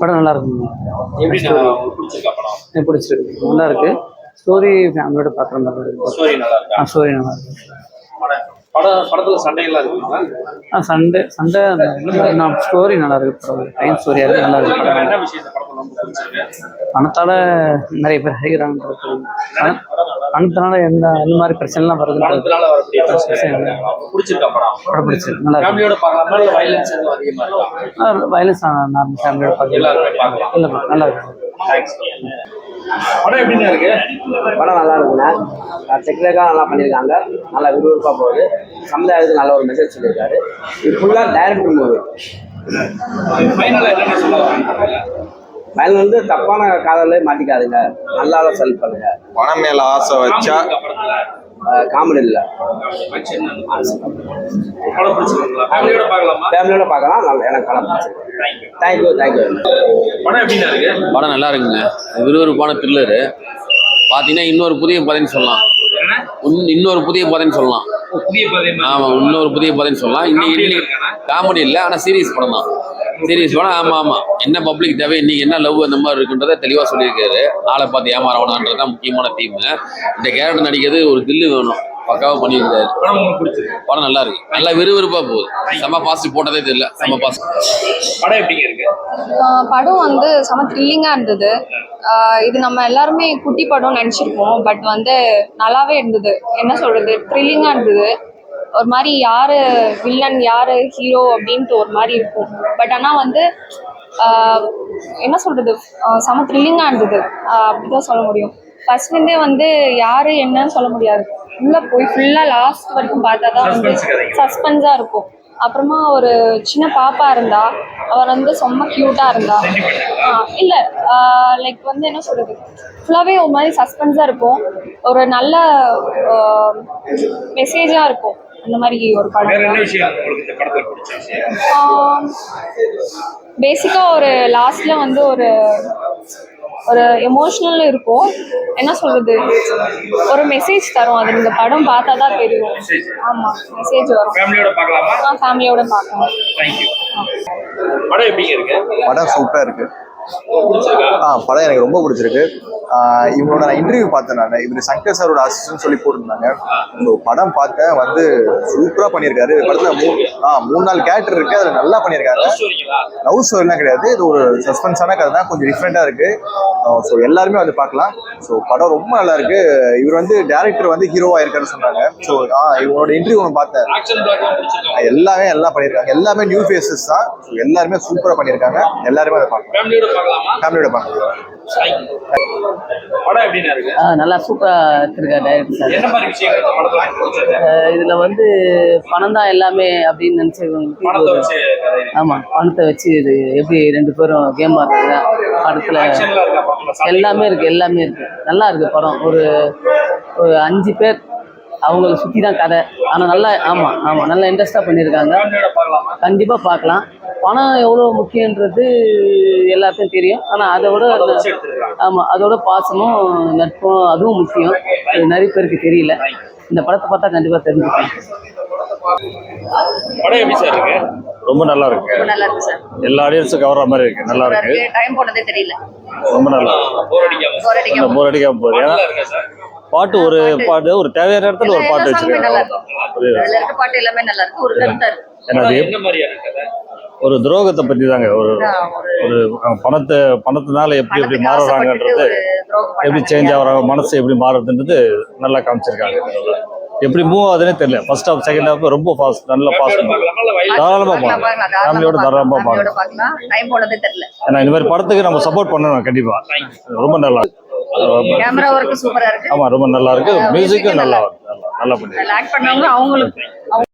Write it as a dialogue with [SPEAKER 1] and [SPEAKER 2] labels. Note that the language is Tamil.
[SPEAKER 1] படம் நல்லா இருக்குங்க
[SPEAKER 2] பிடிச்சிருக்கா
[SPEAKER 1] நல்லா இருக்கு. ஸ்டோரி ஃபேமிலியோட பார்க்குற மாதிரி இருக்கு.
[SPEAKER 2] ஸ்டோரி நல்லா இருக்கா?
[SPEAKER 1] ஆ ஸ்டோரி நல்லா இருக்கு.
[SPEAKER 2] படத்துல இருக்குங்களா?
[SPEAKER 1] ஆ சண்டே சண்டே நான் ஸ்டோரி நல்லா இருக்கு படம். டைம் ஸ்டோரியாக இருக்கு நல்லா இருக்கு. பணத்தால நிறைய பேர் அழிக்கிறாங்க பணத்தினால எந்த அந்த மாதிரி பிரச்சனைலாம்
[SPEAKER 2] பிடிச்சிருக்கா படம்
[SPEAKER 1] பிடிச்சிருக்கு. நல்லா
[SPEAKER 2] வயலன்ஸ் எதுவும் அதிகமா இருக்கா?
[SPEAKER 1] வயலன்ஸ் நார்மல் ஃபேமிலியோட பார்க்கலாம். இல்லை நல்லா இருக்கு.
[SPEAKER 2] தேங்க்ஸ் படம் எப்படிண்ணா இருக்கு?
[SPEAKER 3] படம் நல்லா இருக்குண்ணே. டெக்னிக்காக நல்லா பண்ணியிருக்காங்க. நல்லா விறுவிறுப்பாக போகுது. சமுதாயத்துக்கு நல்ல ஒரு மெசேஜ் சொல்லியிருக்காரு. இது ஃபுல்லாக டைரக்டர் மூவி
[SPEAKER 2] ஃபைனலாக என்னென்ன
[SPEAKER 3] பயன் வந்து தப்பான காதலே மாட்டிக்காதுங்க. நல்லா தான் செல் பண்ணுங்க.
[SPEAKER 4] பணம் மேல ஆசை வச்சா?
[SPEAKER 3] காமெடி இல்லை
[SPEAKER 2] ஃபேமிலியோட பார்க்கலாமா?
[SPEAKER 3] எனக்கு படம் தேங்க்யூ தேங்க்யூ
[SPEAKER 2] படம் எப்படிண்ணா இருக்கு?
[SPEAKER 5] படம் நல்லா இருக்குங்க. விறுவிறுப்பான த்ரில்லரு பார்த்தீங்கன்னா இன்னொரு புதிய பதைன்னு சொல்லலாம். இன்னொரு புதிய பதைன்னு சொல்லலாம். ஆமாம் இன்னொரு புதிய பதைன்னு சொல்லலாம். இன்னைக்கு? காமெடி இல்லை ஆனால் சீரியஸ் படம் தான் சீரியஸ் படம் ஆமாம் ஆமாம் என்ன பப்ளிக் தேவை இன்னைக்கு என்ன லவ் அந்த மாதிரி இருக்குன்றதை தெளிவாக சொல்லியிருக்காரு. ஆளை பார்த்து ஏமாறவனான்றது தான் முக்கியமான தீம் இந்த கேரக்டர் நடிக்கிறது ஒரு தில்லு வேணும். பக்காவாக பண்ணியிருக்காரு.
[SPEAKER 2] படம்
[SPEAKER 5] நல்லா இருக்கு. நல்லா விறுவிறுப்பாக போகுது. செம்ம பாசிட்டிவ் போட்டதே தெரியல. செம்ம பாசிட்டிவ்
[SPEAKER 2] படம் எப்படிங்க இருக்கு?
[SPEAKER 6] படம் வந்து செம த்ரில்லிங்காக இருந்தது. இது நம்ம எல்லாருமே குட்டி படம் நினச்சிருப்போம். பட் வந்து நல்லாவே இருந்தது. என்ன சொல்கிறது த்ரில்லிங்காக இருந்தது. ஒரு மாதிரி யார் வில்லன் யார் ஹீரோ அப்படின்ட்டு ஒரு மாதிரி இருக்கும். பட் ஆனால் வந்து என்ன சொல்கிறது செம த்ரில்லிங்காக இருந்தது. ஆஹ் அப்படிதான் சொல்ல முடியும். ஃபர்ஸ்ட்லேருந்தே வந்து யார் என்னன்னு சொல்ல முடியாது. உள்ளே போய் ஃபுல்லாக லாஸ்ட் வரைக்கும் பார்த்தா தான் வந்து. சஸ்பென்ஸாக இருக்கும். அப்புறமா ஒரு சின்ன பாப்பா இருந்தா அவர் வந்து செம்ம க்யூட்டாக இருந்தா. இல்லை லைக் வந்து என்ன சொல்கிறது ஃபுல்லாகவே ஒரு மாதிரி சஸ்பென்ஸாக இருக்கும். ஒரு நல்ல மெசேஜாக இருக்கும். அந்த மாதிரி ஒரு
[SPEAKER 2] வேற என்ன
[SPEAKER 6] படம்
[SPEAKER 2] விஷயம் உங்களுக்கு இந்த படத்துல பிடிச்ச விஷயம்?
[SPEAKER 6] பேசிக்காக ஒரு லாஸ்ட்டில் வந்து ஒரு ஒரு எமோஷ்னல் இருக்கும். என்ன சொல்கிறது ஒரு மெசேஜ் தரும். அது இந்த படம் பார்த்தா தான் தெரியும் ஆமாம் மெசேஜ் வரும்.
[SPEAKER 2] ஃபேமிலியோட பார்க்கலாமா?
[SPEAKER 6] நான் ஃபேமிலியோட பார்க்கணும்
[SPEAKER 2] தேங்க்யூ படம் எப்படிங்க இருக்கு?
[SPEAKER 4] படம் சூப்பரா இருக்கு. ஆ படம் எனக்கு ரொம்ப பிடிச்சிருக்கு. இவங்களோட நான் இன்டர்வியூ பார்த்தேன் நான். இவர் சங்கர் சாரோட அசிஸ்டன்ட் சொல்லி போட்டிருந்தாங்க. இந்த படம் பார்த்தேன் வந்து சூப்பரா பண்ணியிருக்காரு. இந்த படத்துல மூணு ஆ மூணு நாலு கேரக்டர் இருக்கு. அதுல நல்லா பண்ணியிருக்காங்க.
[SPEAKER 2] ஸ்டோரிங்களா
[SPEAKER 4] லவ் ஸ்டோரிலாம் கிடையாது. இது ஒரு சஸ்பென்ஸான கதை தான். கொஞ்சம் டிஃப்ரெண்டா இருக்கு. ஸோ எல்லாருமே வந்து பார்க்கலாம். ஸோ படம் ரொம்ப நல்லா இருக்கு. இவர் வந்து டேரக்டர் வந்து ஹீரோவா இருக்காருன்னு சொன்னாங்க. ஸோ ஆ இவங்களோட இன்டர்வியூ ஒன்று பார்த்தேன். எல்லாமே எல்லாம் பண்ணியிருக்காங்க. எல்லாமே நியூ ஃபேஸஸ் தான். So, எல்லாருமே சூப்பரா பண்ணியிருக்காங்க. எல்லாருமே அதை பார்க்கலாம்.
[SPEAKER 2] ஃபேமிலியோட பார்க்கலாமா.
[SPEAKER 1] நல்லா சூப்பராக எடுத்திருக்காரு டைரக்டர் இதில் வந்து பணம் தான் எல்லாமே அப்படின்னு
[SPEAKER 2] கதை
[SPEAKER 1] ஆமாம் பணத்தை வச்சு இது எப்படி ரெண்டு பேரும் கேம் ஆடுறாங்க படத்தில் எல்லாமே இருக்கு எல்லாமே இருக்கு. நல்லா இருக்கு படம். ஒரு ஒரு அஞ்சு பேர் அவங்கள சுற்றி தான் கதை. ஆனால் நல்லா ஆமாம் ஆமாம் நல்லா இன்ட்ரெஸ்டாக பண்ணியிருக்காங்க. கண்டிப்பாக பார்க்கலாம். பணம் எவ்வளோ முக்கியன்றது எல்லாருக்கும் தெரியும். ஆனால் அதை விட ஆமாம் அதோட பாசமும் நட்பும் அதுவும் முக்கியம். அது நிறைய பேருக்கு தெரியல. இந்த படத்தை பார்த்தா கண்டிப்பாக தெரிஞ்சுக்கலாம்.
[SPEAKER 2] படம் எப்படி சார் இருக்கு?
[SPEAKER 7] ரொம்ப நல்லா இருக்கு.
[SPEAKER 8] நல்லா இருக்கு சார்.
[SPEAKER 7] எல்லா ஆடியன்ஸும் கவர்ற மாதிரி இருக்கு. நல்லா இருக்கு.
[SPEAKER 8] டைம் போனதே தெரியல.
[SPEAKER 7] ரொம்ப நல்லா இருக்கு.
[SPEAKER 2] போர் அடிக்காம.
[SPEAKER 7] போகுது. ஏன்னா
[SPEAKER 2] நல்லா இருக்கா சார்?
[SPEAKER 7] பாட்டு ஒரு பாட்டு. ஒரு தேவையான இடத்துல ஒரு பாட்டு வச்சிருக்காங்க
[SPEAKER 8] பாட்டு எல்லாமே நல்லா இருக்கு ஒரு கருத்தா இருக்கு
[SPEAKER 7] ஏன்னா அது
[SPEAKER 2] என்ன மாதிரியான கதை?
[SPEAKER 7] ஒரு துரோகத்தை பத்தி தாங்க. ஒரு
[SPEAKER 8] ஒரு
[SPEAKER 7] பணத்தை பணத்தினால எப்படி எப்படி மாறுறாங்கன்றது எப்படி. சேஞ்ச் ஆகுறாங்க மனசு எப்படி மாறுதுன்றது நல்லா காமிச்சிருக்காங்க. இதுல. எப்படி மூவ் ஆகுதுன்னே தெரியல. ஃபர்ஸ்ட் ஹாஃப் செகண்ட் ஹாஃப் ரொம்ப ஃபாஸ்ட் நல்லா ஃபாஸ்ட்
[SPEAKER 2] ஃபேமிலியோட பார்க்கலாமா?
[SPEAKER 7] ஃபேமிலியோட தாராளமா
[SPEAKER 8] பார்க்கலாம்.
[SPEAKER 7] ஏன்னா இந்த மாதிரி படத்துக்கு நம்ம சப்போர்ட் பண்ணணும் கண்டிப்பா. ரொம்ப நல்லா இருக்கு.
[SPEAKER 8] கேமரா ஒர்க் சூப்பரா இருக்கு.
[SPEAKER 7] ஆமா ரொம்ப நல்லா இருக்கு. மியூசிக்கும் நல்லா இருக்கு. நல்லா நல்லா பண்ணி
[SPEAKER 8] ஆக்ட் பண்ணவங்க அவங்களுக்கு